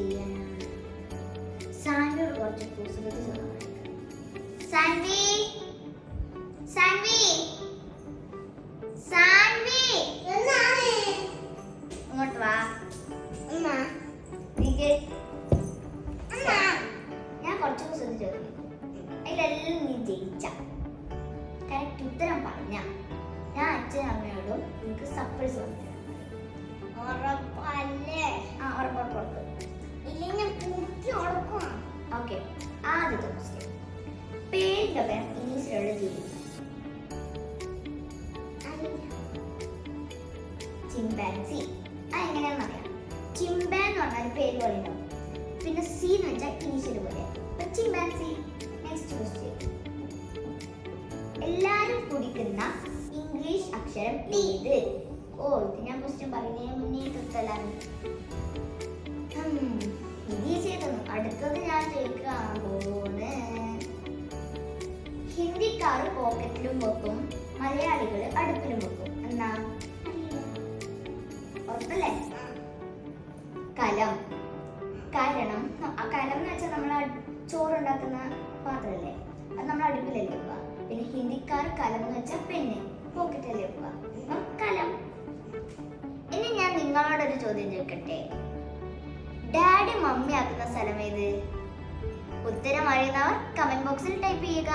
ചെയ്യാനാണ് സാൻവിയോട് കുറച്ച് കുസൃതി ചോദിക്കണം സാൻവി സാൻവി സാൻവി ഇങ്ങോട്ട് വാ നിക്ക്. ഞാൻ കുറച്ച് കുസൃതി ചോദിക്കും അതിലെല്ലാം നീ ജയിച്ച കറക്റ്റ് ഉത്തരം പറഞ്ഞ ഞാൻ അച്ഛനും അമ്മയോടും നിനക്ക് സർപ്രൈസ് പറഞ്ഞു ഉറപ്പല്ലേ ആ ഉറപ്പ് ഉറപ്പ് ആദ്യത്തെ ക്വസ്റ്റ്യൻ പേരിന്റെ പേരം ഇംഗ്ലീഷിലുള്ള ജീവിതം ചിമ്പാൻസി അത് എങ്ങനെയാണെന്ന് അറിയാം. ചിമ്പാൻ എന്ന് പറഞ്ഞാൽ പേര് പോലെ ഉണ്ടാവും. പിന്നെ സി എന്ന് വെച്ചാൽ ഇനീഷ്യൽ പോലെ. ചിമ്പാൻസി നെക്സ്റ്റ് ക്വസ്റ്റ്യൻ എല്ലാരും കുടിക്കുന്ന ഇംഗ്ലീഷ് അക്ഷരം ഏത്? ഓ ഇത് ഞാൻ ക്വസ്റ്റ്യൻ പറയുന്നതിന് മുന്നേ കിട്ടലാണ് പോണ് ഹിന്ദിക്കാർ പോക്കറ്റിലും വെക്കും മലയാളികൾ അടുപ്പിലും വെക്കും. എന്നാ? ഉറപ്പല്ലേ? കലം. കാരണം കലം എന്ന് വെച്ചാൽ നമ്മൾ ചോറുണ്ടാക്കുന്ന പാത്രമല്ലേ അത് നമ്മൾ അടുപ്പിലല്ലേ വെക്കുക. പിന്നെ ഹിന്ദിക്കാർ കലം എന്ന് വെച്ചാൽ പെണ്ണ് പോക്കറ്റല്ലേ വെക്കുക. കലം. ഇനി ഞാൻ നിങ്ങളോടൊരു ചോദ്യം ചോദിക്കട്ടെ? ഡാഡി മമ്മി ആക്കുന്ന സ്ഥലം ഉത്തരം അറിയുന്നവർ കമന്റ് ബോക്സിൽ ടൈപ്പ് ചെയ്യുക.